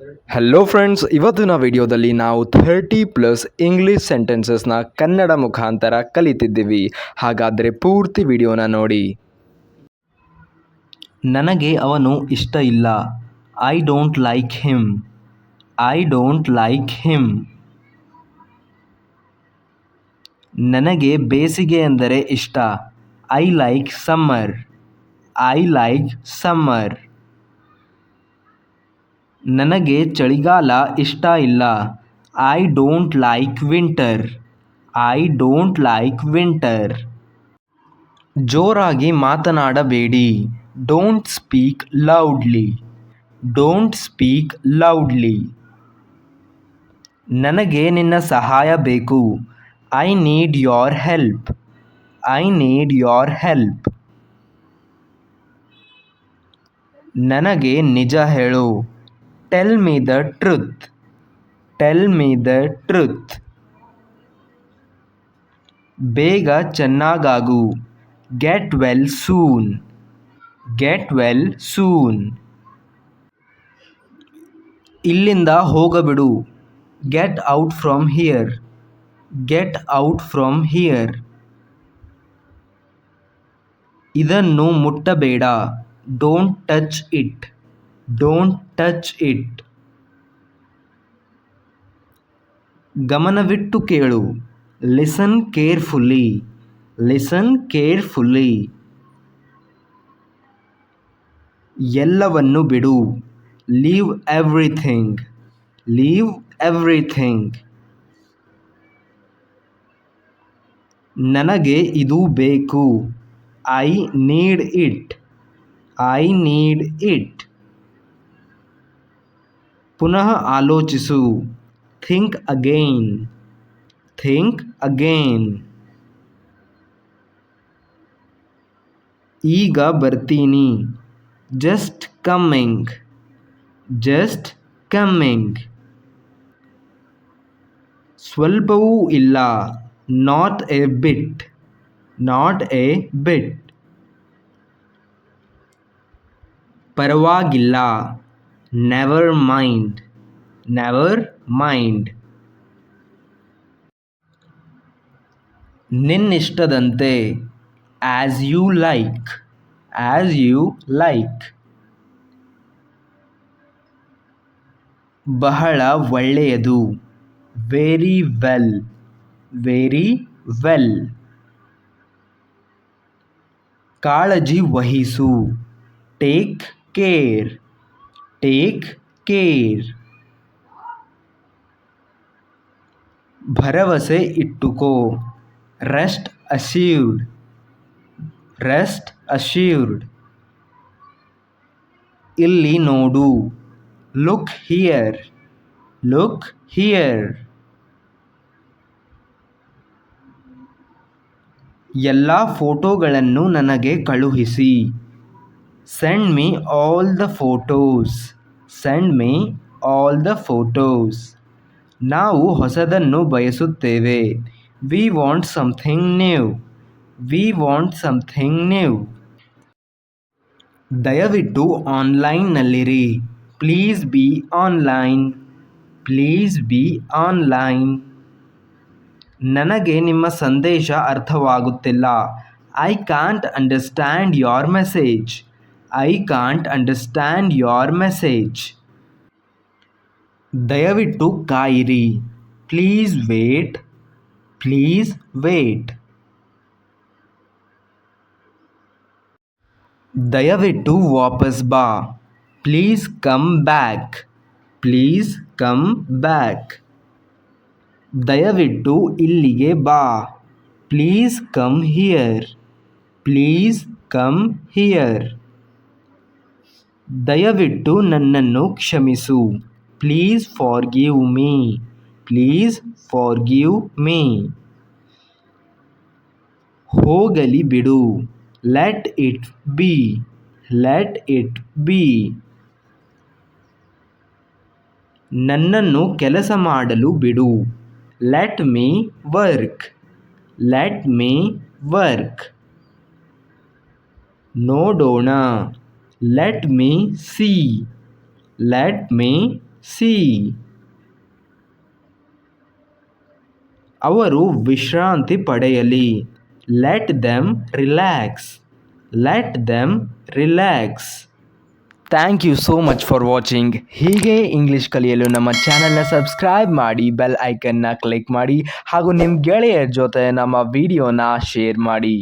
Hello friends ಇವತ್ತಿನ ವಿಡಿಯೋದಲ್ಲಿ ನಾವು ಥರ್ಟಿ ಪ್ಲಸ್ ಇಂಗ್ಲೀಷ್ ಸೆಂಟೆನ್ಸಸ್ನ ಕನ್ನಡ ಮುಖಾಂತರ ಕಲಿತಿದ್ದೀವಿ. ಹಾಗಾದರೆ ಪೂರ್ತಿ ವಿಡಿಯೋನ ನೋಡಿ. ನನಗೆ ಅವನು ಇಷ್ಟ ಇಲ್ಲ. I don't like him I don't like him ನನಗೆ ಬೇಸಿಗೆ ಎಂದರೆ ಇಷ್ಟ. I like summer I like summer ನನಗೆ ಚಳಿಗಾಲ ಇಷ್ಟ ಇಲ್ಲ. I don't like winter I don't like winter ಜೋರಾಗಿ ಮಾತನಾಡಬೇಡಿ. Don't speak loudly don't speak loudly ನನಗೆ ನಿನ್ನ ಸಹಾಯ ಬೇಕು. I need your help I need your help ನನಗೆ ನಿಜ ಹೇಳು. Tell me the truth tell me the truth ಬೇಗ ಚೆನ್ನಾಗಾಗು. Get well soon get well soon ಇಲ್ಲಿಂದ ಹೋಗಬಿಡು. Get out from here get out from here ಇದನ್ನು ಮುಟ್ಟಬೇಡ. Don't touch it don't touch it ಗಮನವಿಟ್ಟು ಕೇಳು. Listen ಕೇರ್ಫುಲ್ಲಿ listen ಕೇರ್ಫುಲ್ಲಿ ಎಲ್ಲವನ್ನು ಬಿಡು. ಲೀವ್ ಎವ್ರಿಥಿಂಗ್ ಲೀವ್ ಎವ್ರಿಥಿಂಗ್ ನನಗೆ ಇದು ಬೇಕು. I need it I need it ಪುನಃ ಆಲೋಚಿಸು ಥಿಂಕ್ ಅಗೈನ್ ಥಿಂಕ್ ಅಗೈನ್ ಈಗ ಬರ್ತೀನಿ ಜಸ್ಟ್ ಕಮ್ಮಿಂಗ್ ಜಸ್ಟ್ ಕಮ್ಮಿಂಗ್ ಸ್ವಲ್ಪವೂ ಇಲ್ಲ not a bit not a bit ಪರವಾಗಿಲ್ಲ never mind never mind ನಿನ್ನಿಷ್ಟದಂತೆ as you like as you like ಬಹಳ ಒಳ್ಳೆಯದು. ವೆರಿ ವೆಲ್ ವೆರಿ ವೆಲ್ ಕಾಳಜಿ ವಹಿಸು. ಟೇಕ್ ಕೇರ್ ಟೇಕ್ ಕೇರ್ ಭರವಸೆ ಇಟ್ಟುಕೋ. ರೆಸ್ಟ್ ಅಶ್ಯೂರ್ಡ್ ರೆಸ್ಟ್ ಅಶ್ಯೂರ್ಡ್ ಇಲ್ಲಿ ನೋಡು. ಲುಕ್ ಹಿಯರ್ ಲುಕ್ ಹಿಯರ್ ಎಲ್ಲ ಫೋಟೋಗಳನ್ನು ನನಗೆ ಕಳುಹಿಸಿ. Send me all the photos send me all the photos ನಾವು ಹೊಸದನ್ನು ಬಯಸುತ್ತೇವೆ. We want something new we want something new ದಯವಿಟ್ಟು ಆನ್ಲೈನ್ನಲ್ಲಿರಿ. Please be online please be online ನನಗೆ ನಿಮ್ಮ ಸಂದೇಶ ಅರ್ಥವಾಗುತ್ತಿಲ್ಲ. I can't understand your message I can't understand your message ದಯವಿಟ್ಟು ಕಾಯಿರಿ please wait please wait ದಯವಿಟ್ಟು ವಾಪಸ್ ಬಾ please come back please come back ದಯವಿಟ್ಟು ಇಲ್ಲಿಗೆ ಬಾ please come here please come here ದಯವಿಟ್ಟು ನನ್ನನ್ನು ಕ್ಷಮಿಸು. Please forgive me. Please forgive me. ಹೋಗಲಿ ಬಿಡು. Let it be. Let it be. ನನ್ನನ್ನು ಕೆಲಸ ಮಾಡಲು ಬಿಡು. Let me work. Let me work. ನೋಡೋಣ. Let me see let me see ಅವರು ವಿಶ್ರಾಂತಿ ಪಡೆಯಲಿ. Let them relax let them relax thank you so much for watching ಹೀಗೆ ಇಂಗ್ಲೀಷ್ ಕಲಿಯಲು ನಮ್ಮ ಚಾನಲ್ನ ಸಬ್ಸ್ಕ್ರೈಬ್ ಮಾಡಿ ಬೆಲ್ ಐಕನ್ನ ಕ್ಲಿಕ್ ಮಾಡಿ, ಹಾಗೂ ನಿಮ್ಮ ಗೆಳೆಯರ ಜೊತೆ ನಮ್ಮ ವಿಡಿಯೋನ ಶೇರ್ ಮಾಡಿ.